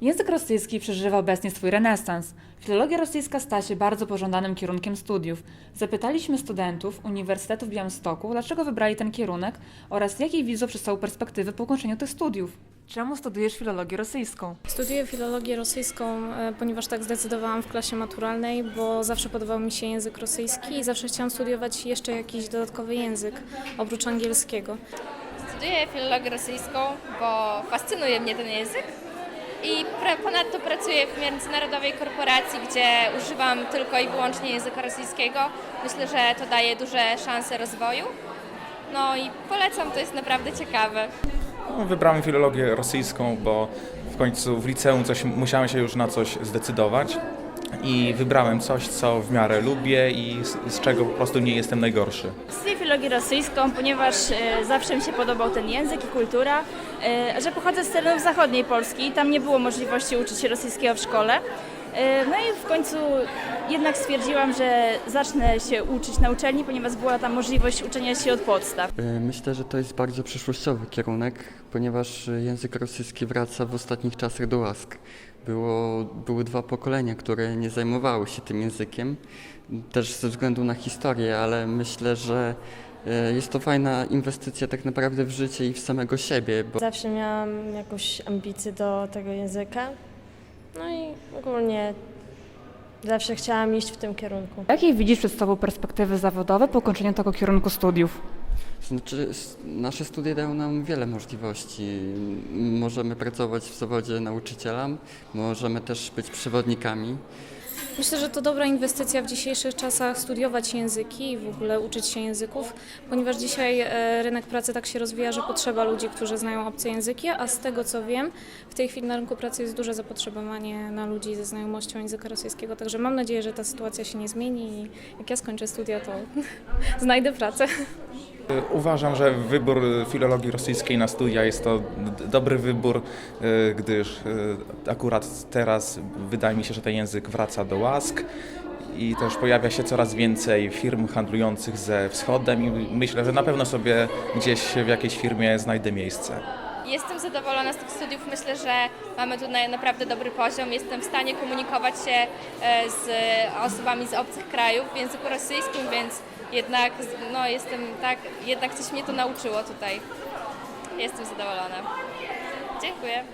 Język rosyjski przeżywa obecnie swój renesans. Filologia rosyjska stała się bardzo pożądanym kierunkiem studiów. Zapytaliśmy studentów Uniwersytetu w Białymstoku, dlaczego wybrali ten kierunek oraz jakie widzą przed sobą perspektywy po ukończeniu tych studiów. Czemu studujesz filologię rosyjską? Studiuję filologię rosyjską, e, ponieważ tak zdecydowałam w klasie maturalnej, bo zawsze podobał mi się język rosyjski i zawsze chciałam studiować jeszcze jakiś dodatkowy język, oprócz angielskiego. Studiuję filologię rosyjską, bo fascynuje mnie ten język i ponadto pracuję w międzynarodowej korporacji, gdzie używam tylko i wyłącznie języka rosyjskiego. Myślę, że to daje duże szanse rozwoju. No i polecam, to jest naprawdę ciekawe. No, Wybrałem filologię rosyjską, bo w końcu w liceum coś, musiałem się już na coś zdecydować i wybrałem coś, co w miarę lubię i z, z czego po prostu nie jestem najgorszy. Filologię rosyjską, ponieważ e, zawsze mi się podobał ten język i kultura, e, że pochodzę z terenów zachodniej Polski i tam nie było możliwości uczyć się rosyjskiego w szkole. E, No i w końcu jednak stwierdziłam, że zacznę się uczyć na uczelni, ponieważ była tam możliwość uczenia się od podstaw. Myślę, że to jest bardzo przyszłościowy kierunek, ponieważ język rosyjski wraca w ostatnich czasach do łask. Było, były dwa pokolenia, które nie zajmowały się tym językiem, też ze względu na historię, ale myślę, że y, jest to fajna inwestycja tak naprawdę w życie i w samego siebie, bo Zawsze miałam jakąś ambicję do tego języka. No i ogólnie zawsze chciałam iść w tym kierunku. Jakie widzisz przed sobą perspektywy zawodowe po ukończeniu tego kierunku studiów? Znaczy, nasze studia dają nam wiele możliwości. Możemy pracować w zawodzie nauczyciela, możemy też być przewodnikami. Myślę, że to dobra inwestycja w dzisiejszych czasach studiować języki i w ogóle uczyć się języków, ponieważ dzisiaj e, rynek pracy tak się rozwija, że potrzeba ludzi, którzy znają obce języki, a z tego co wiem, w tej chwili na rynku pracy jest duże zapotrzebowanie na ludzi ze znajomością języka rosyjskiego, także mam nadzieję, że ta sytuacja się nie zmieni i jak ja skończę studia, to znajdę pracę. Uważam, że wybór filologii rosyjskiej na studia jest to dobry wybór, y, gdyż y, akurat teraz wydaje mi się, że ten język wraca do łask i też pojawia się coraz więcej firm handlujących ze wschodem i myślę, że na pewno sobie gdzieś w jakiejś firmie znajdę miejsce. Jestem zadowolona z tych studiów. Myślę, że mamy tutaj naprawdę dobry poziom. Jestem w stanie komunikować się e, z osobami z obcych krajów w języku rosyjskim, więc jednak no, jestem tak, jednak coś mnie to nauczyło tutaj. Jestem zadowolona. Dziękuję.